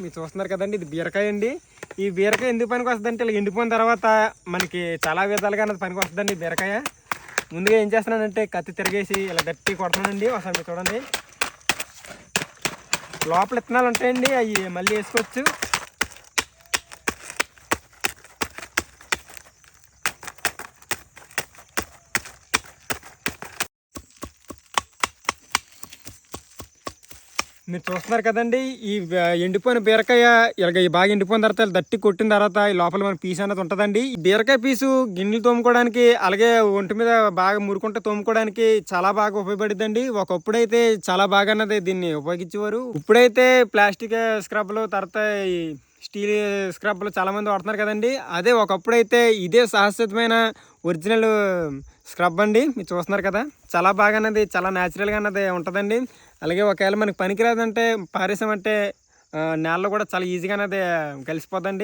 మీరు చూస్తున్నారు కదండి ఇది బీరకాయ అండి. ఈ బీరకాయ ఎందుకు పనికి వస్తుందంటే ఇలా ఎండిపోయిన తర్వాత మనకి చాలా విధాలుగా అన్నది పనికి వస్తుందండి బీరకాయ. ముందుగా ఏం చేస్తున్నానంటే కత్తి తిరిగేసి ఇలా గట్టి కొడుతున్నానండి. ఒకసారి మీరు చూడండి. లోపల విత్తనాలు ఉంటాయండి అవి మళ్ళీ వేసుకోవచ్చు. మీరు చూస్తున్నారు కదండి ఈ ఎండిపోయిన బీరకాయ ఇలాగ ఈ బాగా ఎండిపోయిన తర్వాత ఇలా దట్టి కొట్టిన తర్వాత ఈ లోపల మన పీస్ అనేది ఉంటుందండి. ఈ బీరకాయ పీసు గిన్నెలు తోముకోవడానికి అలాగే ఒంటి మీద బాగా మురుకుంట తోముకోవడానికి చాలా బాగా ఉపయోగపడుతుందండి ఒకప్పుడైతే చాలా బాగా అన్నది దీన్ని ఉపయోగించేవారు. ఇప్పుడైతే ప్లాస్టిక్ స్క్రబ్లు తర్వాత ఈ స్టీల్ స్క్రబ్లు చాలామంది వాడుతున్నారు కదండి. అదే ఒకప్పుడైతే ఇదే శాశ్వతమైన ఒరిజినల్ స్క్రబ్ అండి మీరు చూస్తున్నారు కదా. చాలా బాగా అన్నది చాలా న్యాచురల్గా అన్నది ఉంటుందండి. అలాగే ఒకవేళ మనకి పనికిరాదంటే పారేసామంటే అంటే నేలలో కూడా చాలా ఈజీగా అనేది కలిసిపోద్దండి.